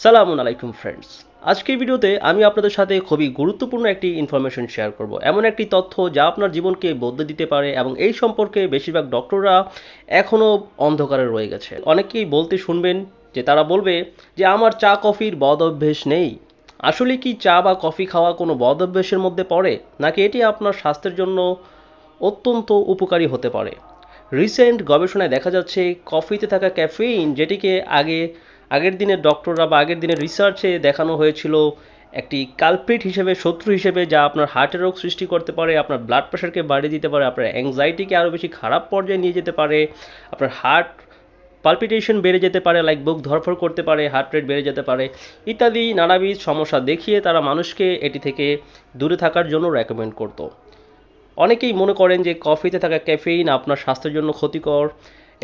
সালামুন আলাইকুম ফ্রেন্ডস আজকের ভিডিওতে আমি আপনাদের সাথে খুবই গুরুত্বপূর্ণ একটি ইনফরমেশন শেয়ার করব। এমন একটি তথ্য যা আপনার জীবনকে বদলে দিতে পারে এবং এই সম্পর্কে বেশিরভাগ ডক্টররা এখনও অন্ধকারে রয়ে গেছে। অনেকেই বলতে শুনবেন যে তারা বলবে যে, আমার চা কফির বদ অভ্যেস নেই। আসলে কি চা বা কফি খাওয়া কোনো বদ অভ্যেসের মধ্যে পড়ে, নাকি এটি আপনার স্বাস্থ্যের জন্য অত্যন্ত উপকারী হতে পারে? রিসেন্ট গবেষণায় দেখা যাচ্ছে, কফিতে থাকা ক্যাফেইন যেটিকে আগে আগের দিনের ডক্টররা বা আগের দিনের রিসার্চে দেখানো হয়েছিল একটি কালপ্রিট হিসেবে, শত্রু হিসেবে যা আপনার হার্টের রোগ সৃষ্টি করতে পারে, আপনার ব্লাড প্রেশারকে বাড়িয়ে দিতে পারে, আপনার অ্যাংজাইটিকে আরও বেশি খারাপ পর্যায়ে নিয়ে যেতে পারে, আপনার হার্ট পালপিটেশন বেড়ে যেতে পারে লাইক বুক ধরফর করতে পারে হার্ট রেট বেড়ে যেতে পারে, ইত্যাদি নানাবিধ সমস্যা দেখিয়ে তারা মানুষকে এটি থেকে দূরে থাকার জন্য রেকমেন্ড করতো। অনেকেই মনে করেন যে কফিতে থাকা ক্যাফেইন আপনার স্বাস্থ্যের জন্য ক্ষতিকর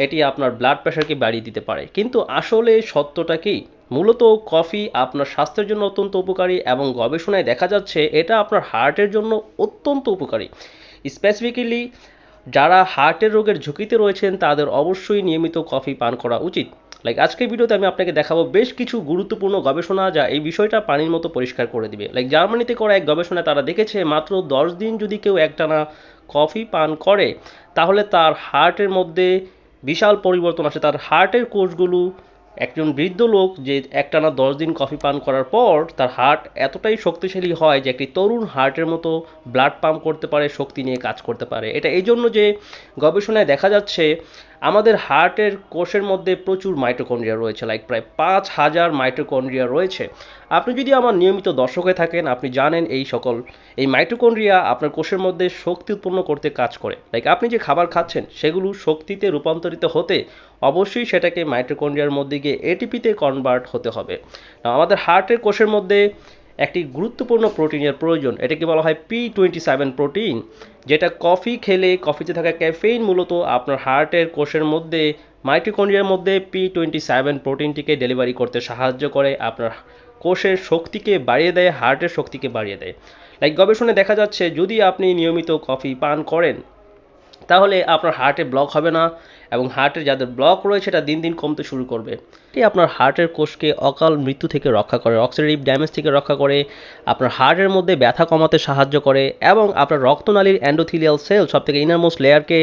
এটি আপনার ব্লাড প্রেশারকে বাড়িয়ে দিতে পারে। কিন্তু আসলে সত্যটা কি? মূলত কফি আপনার স্বাস্থ্যের জন্য অত্যন্ত উপকারী এবং গবেষণায় দেখা যাচ্ছে এটা আপনার হার্টের জন্য অত্যন্ত উপকারী। স্পেসিফিক্যালি যারা হার্টের রোগের ঝুঁকিতে রয়েছেন তাদের অবশ্যই নিয়মিত কফি পান করা উচিত। লাইক আজকের ভিডিওতে আমি আপনাকে দেখাবো বেশ কিছু গুরুত্বপূর্ণ গবেষণা যা এই বিষয়টা পানির মতো পরিষ্কার করে দিবে। লাইক জার্মানিতে করা এক গবেষণায় তারা দেখেছে মাত্র দশ দিন যদি কেউ একটানা কফি পান করে, তাহলে তার হার্টের মধ্যে বিশাল পরিবর্তন আসে। তার হার্টের কোষগুলো, একজন বৃদ্ধ লোক যে একটানা দশ দিন কফি পান করার পর, তার হার্ট এতটাই শক্তিশালী হয় যে একটি তরুণ হার্টের মতো ব্লাড পাম্প করতে পারে, শক্তি নিয়ে কাজ করতে পারে। এটা এই জন্য যে গবেষণায় দেখা যাচ্ছে আমাদের হার্টের কোষের মধ্যে প্রচুর মাইটোকন্ড্রিয়া রয়েছে লাইক প্রায় পাঁচ হাজার মাইটোকন্ড্রিয়া রয়েছে। আপনি যদি আমার নিয়মিত দর্শক হয়ে থাকেন, আপনি জানেন এই সকল, এই মাইটোকন্ড্রিয়া আপনার কোষের মধ্যে শক্তি উৎপন্ন করতে কাজ করে। লাইক আপনি যে খাবার খাচ্ছেন, সেগুলো শক্তিতে রূপান্তরিত হতে অবশ্যই সেটাকে মাইটোকন্ড্রিয়ার মধ্যে গিয়ে এটিপিতে কনভার্ট হতে হবে। আমাদের হার্টের কোষের মধ্যে একটি গুরুত্বপূর্ণ প্রোটিনের প্রয়োজন। এটাকে বলা হয় পি টোয়েন্টি সেভেন প্রোটিন, যেটা কফি খেলে কফিতে থাকা ক্যাফেইন মূলত আপনার হার্টের কোষের মধ্যে, মাইটোকন্ড্রিয়ার মধ্যে পি টোয়েন্টি সেভেন প্রোটিনটিকে ডেলিভারি করতে সাহায্য করে, আপনার কোষের শক্তিকে বাড়িয়ে দেয়, হার্টের শক্তিকে বাড়িয়ে দেয়। লাইক, গবেষণায় দেখা যাচ্ছে, যদি আপনি নিয়মিত কফি পান করেন তাহলে আপনার হার্টে ব্লক হবে না এবং হার্টের যাদের ব্লক রয়েছে, সেটা দিন দিন কমতে শুরু করবে। এটি আপনার হার্টের কোষকে অকাল মৃত্যু থেকে রক্ষা করে অক্সিডেটিভ ড্যামেজ থেকে রক্ষা করে, আপনার হার্টের মধ্যে ব্যথা কমাতে সাহায্য করে এবং আপনার রক্তনালীর অ্যান্ডোথিলিয়াল সেল সব থেকে ইনারমোস্ট লেয়ারকে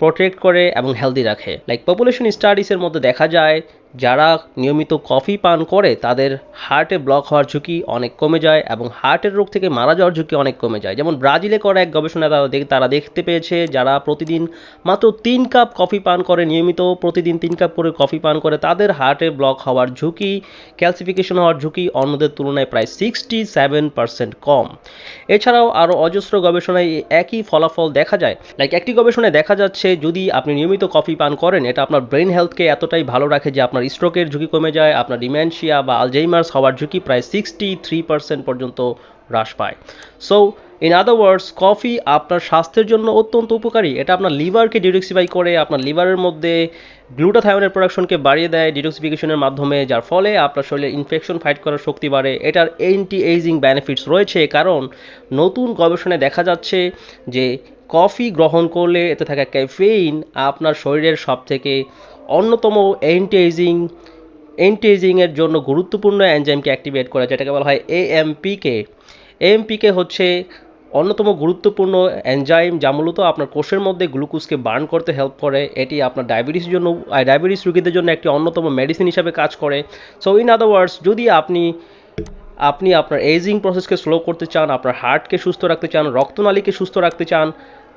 প্রোটেক্ট করে এবং হেলদি রাখে। লাইক পপুলেশন স্টাডিজের মধ্যে দেখা যায় যারা নিয়মিত কফি পান করে, তাদের হার্টে ব্লক হওয়ার ঝুঁকি অনেক কমে যায় এবং হার্টের রোগ থেকে মারা যাওয়ার ঝুঁকি অনেক কমে যায়। যেমন ব্রাজিলে করা এক গবেষণায় তারা তারা দেখতে পেয়েছে, যারা প্রতিদিন মাত্র তিন কাপ কফি পান করে, নিয়মিত প্রতিদিন তিন কাপ করে কফি পান করে, তাদের হার্টে ব্লক হওয়ার ঝুঁকি ক্যালসিফিকেশন হওয়ার ঝুঁকি অন্যদের তুলনায় প্রায় সিক্সটি সেভেন পার্সেন্ট কম। এছাড়াও আরও অজস্র গবেষণায় একই ফলাফল দেখা যায়। লাইক একটি গবেষণায় দেখা যাচ্ছে, যদি আপনি নিয়মিত কফি পান করেন, এটা আপনার ব্রেন হেলথকে এতটাই ভালো রাখে যে আপনার স্ট্রোকের ঝুঁকি কমে যায়, আপনার ডিমেনশিয়া বা আলজেইমার্স হওয়ার ঝুঁকি প্রায় সিক্সটি থ্রি পার্সেন্ট পর্যন্ত হ্রাস পায়। So in other words coffee আপনার স্বাস্থ্যের জন্য অত্যন্ত উপকারী। এটা আপনার লিভারকে ডিটক্সিফাই করে, আপনার লিভারের মধ্যে গ্লুটাথায়নের প্রোডাকশনকে বাড়িয়ে দেয় ডিটক্সিফিকেশনের মাধ্যমে, যার ফলে আপনার শরীরে ইনফেকশন ফাইট করার শক্তি বাড়ে। এটার অ্যান্টি এইজিং বেনিফিটস রয়েছে, কারণ নতুন গবেষণায় দেখা যাচ্ছে যে কফি গ্রহণ করলে এতে থাকা ক্যাফেইন আপনার শরীরের সবথেকে অন্যতম অ্যান্টি এইজিং অ্যান্টি এজিংয়ের জন্য গুরুত্বপূর্ণ এনজাইমকে অ্যাক্টিভেট করে, যেটাকে বলা হয় এএমপিকে এএমপিকে হচ্ছে অন্যতম গুরুত্বপূর্ণ এনজাইম যা মূলত আপনার কোষের মধ্যে গ্লুকোজকে বার্ন করতে হেল্প করে। এটি আপনার ডায়াবেটিসের জন্য ডায়াবেটিস রোগীদের জন্য একটি অন্যতম মেডিসিন হিসাবে কাজ করে। সো ইন আদার ওয়ার্ডস যদি আপনি আপনি আপনার এজিং প্রসেসকে স্লো করতে চান, আপনার হার্টকে সুস্থ রাখতে চান, রক্তনালীকে সুস্থ রাখতে চান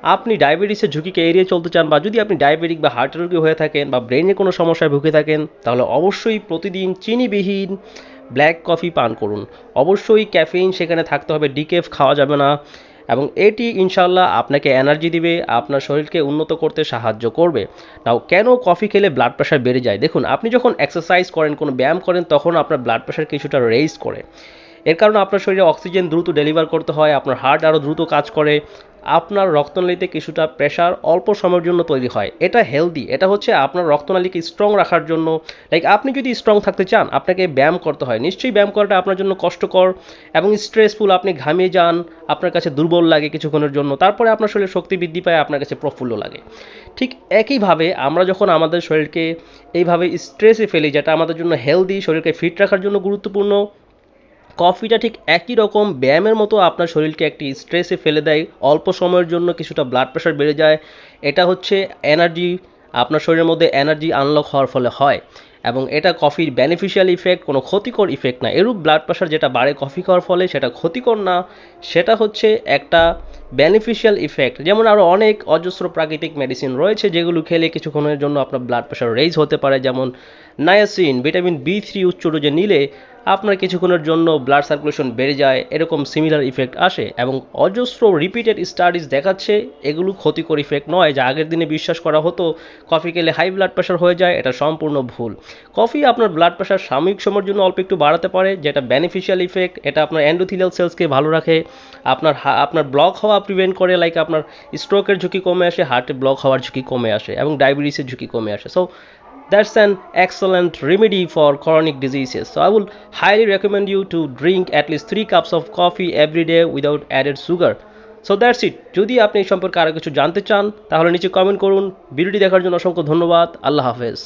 আপনি ডায়াবেটিসের ঝুঁকিকে এড়িয়ে চলতে চান বা যদি আপনি ডায়াবেটিক বা হার্টের রোগী হয়ে থাকেন বা ব্রেনে কোনো সমস্যায় ভুগে থাকেন, তাহলে অবশ্যই প্রতিদিন চিনিবিহীন ব্ল্যাক কফি পান করুন। অবশ্যই ক্যাফেইন সেখানে থাকতে হবে ডিকেফ খাওয়া যাবে না এবং এটি ইনশাল্লাহ আপনাকে এনার্জি দিবে, আপনার শরীরকে উন্নত করতে সাহায্য করবে। নাও কেন কফি খেলে ব্লাড প্রেশার বেড়ে যায়? দেখুন, আপনি যখন এক্সারসাইজ করেন, কোনো ব্যায়াম করেন, তখন আপনার ব্লাড প্রেশার কিছুটা রেইজ করে। এর কারণে আপনার শরীরে অক্সিজেন দ্রুত ডেলিভার করতে হয়, আপনার হার্ট আরও দ্রুত কাজ করে আপনার রক্তনালীতে কিছুটা প্রেশার অল্প সময়ের জন্য তৈরি হয়। এটা হেলদি এটা হচ্ছে আপনার রক্তনালীকে স্ট্রং রাখার জন্য। লাইক আপনি যদি স্ট্রং থাকতে চান, আপনাকে ব্যায়াম করতে হয়। নিশ্চয়ই ব্যায়াম করাটা আপনার জন্য কষ্টকর এবং স্ট্রেসফুল আপনি ঘামিয়ে যান, আপনার কাছে দুর্বল লাগে কিছুক্ষণের জন্য, তারপরে আপনার শরীরে শক্তি বৃদ্ধি পায়, আপনার কাছে প্রফুল্ল লাগে। ঠিক একইভাবে আমরা যখন আমাদের শরীরকে এইভাবে স্ট্রেসে ফেলি, যেটা আমাদের জন্য হেলদি শরীরকে ফিট রাখার জন্য গুরুত্বপূর্ণ কফিটা ঠিক একই রকম ব্যায়ামের মতো আপনার শরীরকে একটি স্ট্রেসে ফেলে দেয়। অল্প সময়ের জন্য কিছুটা ব্লাড প্রেশার বেড়ে যায়। এটা হচ্ছে এনার্জি আপনার শরীরের মধ্যে এনার্জি আনলক হওয়ার ফলে হয়। এবং এটা কফির বেনিফিশিয়াল ইফেক্ট কোনো ক্ষতিকর ইফেক্ট না। এরূপ ব্লাড প্রেশার যেটা বাড়ে কফি খাওয়ার ফলে, সেটা ক্ষতিকর না। সেটা হচ্ছে একটা বেনিফিশিয়াল ইফেক্ট যেমন আরও অনেক অজস্র প্রাকৃতিক মেডিসিন রয়েছে, যেগুলো খেলে কিছুক্ষণের জন্য আপনার ব্লাড প্রেশার রেজ হতে পারে। যেমন নায়াসিন ভিটামিন বি থ্রি উচ্চ ডোজে নিলে আপনার কিছুক্ষণের জন্য ব্লাড সার্কুলেশন বেড়ে যায়, এরকম সিমিলার ইফেক্ট আসে এবং অজস্র রিপিটেড স্টাডিজ দেখাচ্ছে, এগুলো ক্ষতিকর ইফেক্ট নয়, যা আগের দিনে বিশ্বাস করা হতো কফি খেলে হাই ব্লাড প্রেশার হয়ে যায়, এটা সম্পূর্ণ ভুল। কফি আপনার ব্লাড প্রেশার সাময়িক সময়ের জন্য অল্প একটু বাড়াতে পারে, যেটা বেনিফিশিয়াল ইফেক্ট এটা আপনার অ্যান্ডোথিলিয়াল সেলসকে ভালো রাখে, আপনার আপনার ব্লক হওয়া প্রিভেন্ট করে লাইক আপনার স্ট্রোকের ঝুঁকি কমে আসে হার্টে ব্লক হওয়ার ঝুঁকি কমে আসে এবং ডায়াবেটিসের ঝুঁকি কমে আসে। So that's an excellent remedy for chronic diseases. So I will highly recommend you to drink at least three cups of coffee every day without added sugar. So that's it যদি আপনি এই সম্পর্কে আরও কিছু জানতে চান তাহলে নিচে কমেন্ট করুন ভিডিওটি দেখার জন্য অসংখ্য ধন্যবাদ আল্লাহ হাফেজ